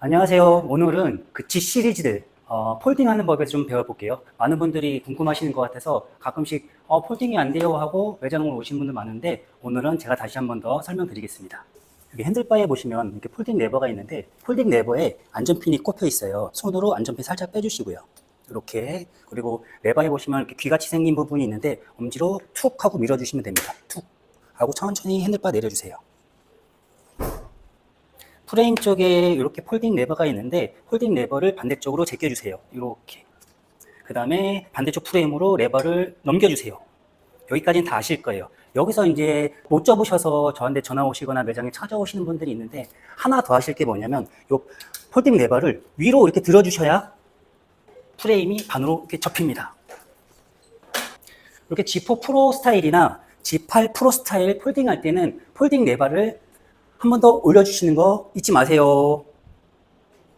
안녕하세요. 오늘은 그 G 시리즈들 어, 폴딩하는 법에 좀 배워볼게요. 많은 분들이 궁금하시는 것 같아서 가끔씩 어, 폴딩이 안 돼요 하고 매장으로 오신 분들 많은데 오늘은 제가 다시 한 번 더 설명드리겠습니다. 여기 핸들바에 보시면 이렇게 폴딩 레버가 있는데 폴딩 레버에 안전핀이 꼽혀 있어요. 손으로 안전핀 살짝 빼주시고요. 이렇게 그리고 레버에 보시면 이렇게 귀같이 생긴 부분이 있는데 엄지로 툭 하고 밀어주시면 됩니다. 툭 하고 천천히 핸들바 내려주세요. 프레임 쪽에 이렇게 폴딩 레버가 있는데 폴딩 레버를 반대쪽으로 제껴주세요. 이렇게. 그 다음에 반대쪽 프레임으로 레버를 넘겨주세요. 여기까지는 다 아실 거예요. 여기서 이제 못 접으셔서 저한테 전화 오시거나 매장에 찾아오시는 분들이 있는데 하나 더 하실 게 뭐냐면 요 폴딩 레버를 위로 이렇게 들어주셔야 프레임이 반으로 이렇게 접힙니다. 이렇게 G4 프로 스타일이나 G8 프로 스타일 폴딩 할 때는 폴딩 레버를 한 번 더 올려주시는 거 잊지 마세요.